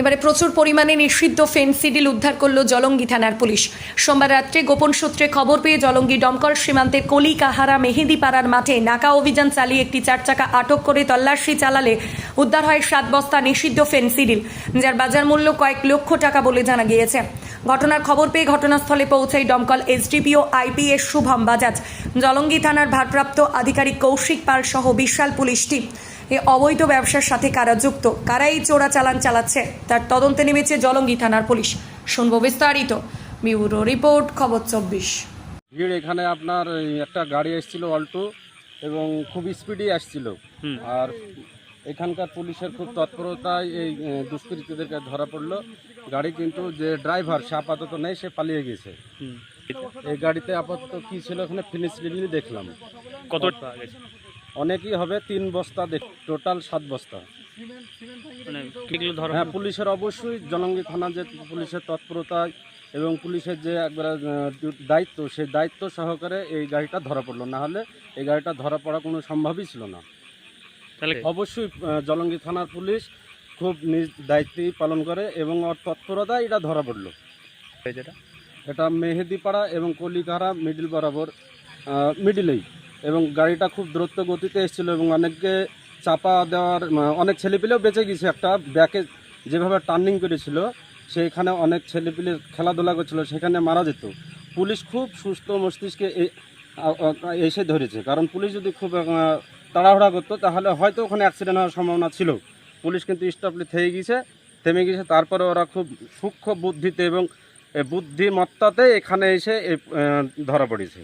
এবারে প্রচুর পরিমাণে নিষিদ্ধ ফেন্সিডিল উদ্ধার করল জলঙ্গি থানার পুলিশ। সোমবার রাত্রে গোপন সূত্রে খবর পেয়ে জলঙ্গি ডমকল সীমান্তের কলিকাহারা মেহেদিপাড়ার মাঠে নাকা অভিযান চালিয়ে একটি চার চাকা আটক করে তল্লাশি চালালে উদ্ধার হয় সাত বস্তা নিষিদ্ধ ফেন্সিডিল যার বাজার মূল্য কয়েক লক্ষ টাকা বলে জানা গিয়েছে। ঘটনার খবর পেয়ে ঘটনাস্থলে পৌঁছায় দমকল এসডিপিও আইপিএস শুভম বাজাজ, জলঙ্গি থানার ভারপ্রাপ্ত আধিকারিক কৌশিক পাল সহ বিশাল পুলিশ টিম। এ অবৈধ ব্যবসার সাথে কারা যুক্ত? কারা এই চোরা চালান চালাচ্ছে? তার তদন্তে নেমেছে জলঙ্গি থানার পুলিশ। শুনব বিস্তারিত। ব্যুরো রিপোর্ট খবর চব্বিশ। ভিড় এখানে আপনার একটা গাড়ি এসেছিল অল্টো এবং খুব স্পিডই আসছিল। আর এখানকার পুলিশের খুব তৎপরতায় এই দুষ্কৃতীদেরকে ধরা পড়ল। গাড়ি কিন্তু যে ড্রাইভার সে আপাতত নেই সে পালিয়ে গেছে। এই গাড়িতে আপাতত কি ছিল ওখানে ফিনিশ দেখলাম। কত অনেকই হবে তিন বস্তা দেখ টোটাল সাত বস্তা। মানে হ্যাঁ পুলিশের অবশ্যই জলঙ্গি থানা যে পুলিশের তৎপরতায় এবং পুলিশের যে একবার দায়িত্ব সেই দায়িত্ব সহকারে এই গাড়িটা ধরা পড়ল। না হলে এই গাড়িটা ধরা পড়া কোনো সম্ভবই ছিল না। তাহলে অবশ্যই জলঙ্গি থানার পুলিশ খুব নিজ দায়িত্বই পালন করে এবং ওর তৎপরতায় এটা ধরা পড়ল। এটা এটা মেহেদিপাড়া এবং কলিকারা মিডিল বরাবর মিডিলেই। এবং গাড়িটা খুব দ্রুত গতিতে এসেছিল এবং অনেককে চাপা দেওয়ার আহ, অনেক ছেলেপিলেও বেঁচে গেছে। একটা ব্যাকে যেভাবে টার্নিং করেছিল সেইখানে অনেক ছেলেপিলে খেলাধুলা করছিল সেখানে মারা যেত। পুলিশ খুব সুস্থ মস্তিষ্কে এসে ধরেছে। কারণ পুলিশ যদি খুব তাড়াহুড়া করতো তাহলে হয়তো ওখানে অ্যাক্সিডেন্ট হওয়ার সম্ভাবনা ছিল। পুলিশ কিন্তু স্টপলি থেমে গিয়েছে থেমে গিয়েছে তারপরে ওরা খুব সূক্ষ্ম বুদ্ধিতে এবং বুদ্ধিমত্তাতে এখানে এসে ধরা পড়েছে।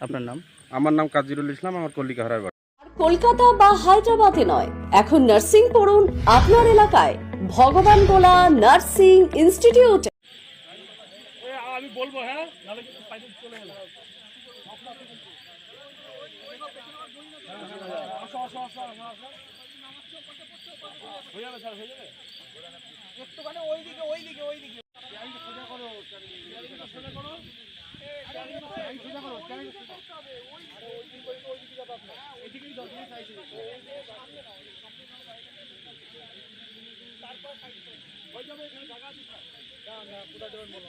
আপনার নাম? আমার নাম কাজিরুল ইসলাম আমার কলিকা বাড়ি কলকাতা বা হায়দ্রাবাদে নয় এখন নার্সিং পড়ুন আপনার এলাকায়। ভগবান গোলা নার্সিং ইনস্টিটিউটে। আমি বলব হ্যাঁ? তারপর ওই যাবে এখানে জায়গা আছে না না কোথা দেবেন বলো